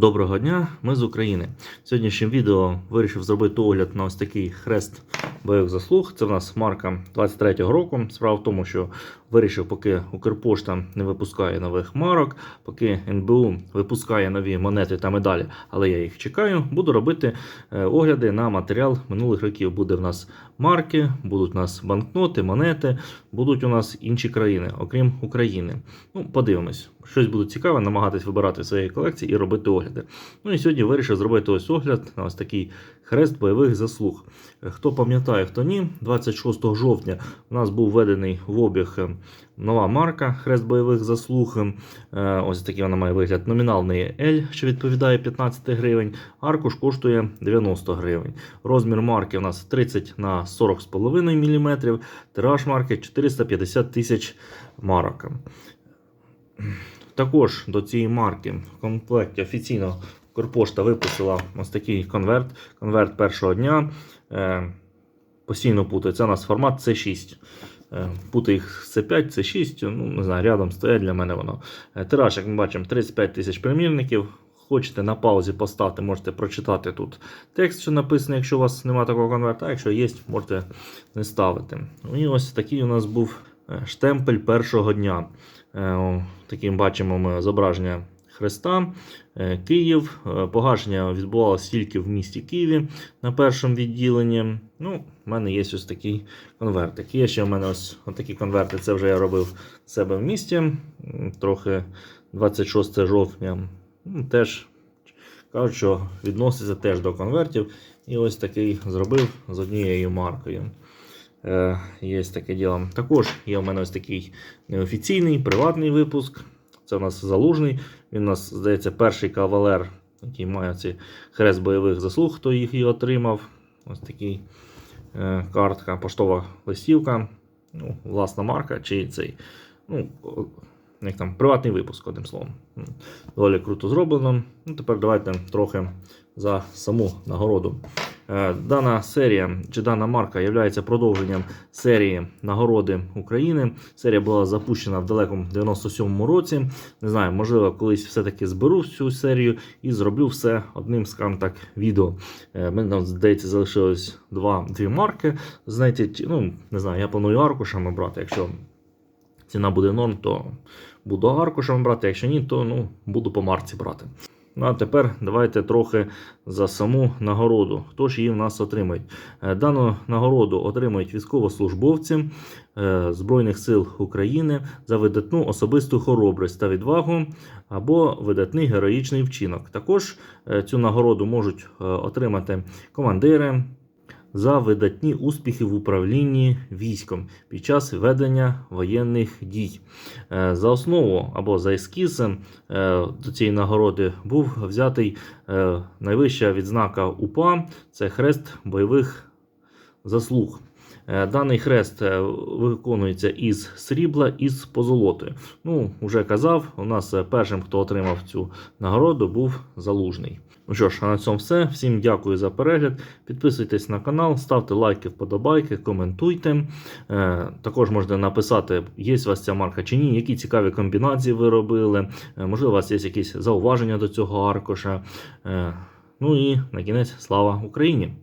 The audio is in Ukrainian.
Доброго дня, ми з України. В сьогоднішнім відео вирішив зробити огляд на ось такий хрест бойових заслуг. Це в нас марка 23-го року. Справа в тому, що вирішив, поки Укрпошта не випускає нових марок, поки НБУ випускає нові монети та медалі, але я їх чекаю. Буду робити е, огляди на матеріал минулих років. Буде в нас марки, будуть у нас банкноти, монети, будуть у нас інші країни, окрім України. Ну, подивимось, щось буде цікаве, намагатись вибирати своєї колекції і робити огляди. Ну і сьогодні вирішив зробити ось огляд на ось такий хрест бойових заслуг. Хто пам'ятає, хто ні, 26 жовтня у нас був введений в обіг е, нова марка Хрест бойових заслуг. Е, Ось такий вона має вигляд. Номінальний L, що відповідає 15 гривень. Аркуш коштує 90 гривень. Розмір марки у нас 30 на 40,5 мм. Тираж марки 450 тисяч марок. Також до цієї марки в комплекті офіційно Корпошта випустила ось такий конверт. Конверт першого дня. Е, постійно. Це у нас формат C6. Е, Путаю їх C5, C6, ну не знаю, рядом стоять для мене воно. Е, Тираж, як ми бачимо, 35 тисяч примірників. Хочете на паузі поставити, можете прочитати тут текст, що написаний, якщо у вас немає такого конверта, якщо є, можете не ставити. Ну І ось такий у нас був е, штемпель першого дня. Е, Таким бачимо ми зображення Хреста, Е, Київ. Погашення відбувалося тільки в місті Києві на першому відділенні. Ну, в мене є ось такий конвертик. Є ще в мене ось такі конверти. Це вже я робив себе в місті. Трохи 26 жовтня. Ну, Теж кажуть, що відноситься теж до конвертів. І ось такий зробив з однією маркою. Е, Є таке діло. Також є в мене ось такий неофіційний приватний випуск. Це у нас залужний. Він у нас, здається, перший кавалер, який має ці хрест бойових заслуг, хто їх і отримав. Ось такий е, картка, поштова листівка, ну, власна марка, чи цей. Ну, як там, приватний випуск, одним словом. Доволі круто зроблено. Ну, тепер давайте трохи за саму нагороду. Е, Дана серія чи дана марка є продовженням серії нагороди України. Серія була запущена в далекому 97-му році. Не знаю, можливо, колись все-таки зберу цю серію і зроблю все одним скажімо так, відео. Е, Мене там, здається, залишилось два, дві марки. Знаєте, ну, не знаю, я планую аркушами брати. Якщо ціна буде норм, то буду аркушами брати. Якщо ні, то ну, буду по марці брати. Ну а тепер давайте трохи за саму нагороду. Хто ж її в нас отримає? Е, Дану нагороду отримують військовослужбовці е, Збройних сил України за видатну особисту хоробрість та відвагу або видатний героїчний вчинок. Також е, цю нагороду можуть отримати командири. За видатні успіхи в управлінні військом під час ведення воєнних дій. Е, За основу або за ескіз е, до цієї нагороди був взятий е, найвища відзнака УПА це хрест бойових заслуг. Е, Даний хрест е, виконується із срібла із позолотою. Ну, вже казав, у нас е, першим, хто отримав цю нагороду, був залужний. Ну що ж, а на цьому все. Всім дякую за перегляд. Підписуйтесь на канал, ставте лайки, вподобайки, коментуйте. Також можете написати, є у вас ця марка чи ні, які цікаві комбінації ви робили. Можливо, у вас є якісь зауваження до цього аркуша. Е, ну і на кінець слава Україні!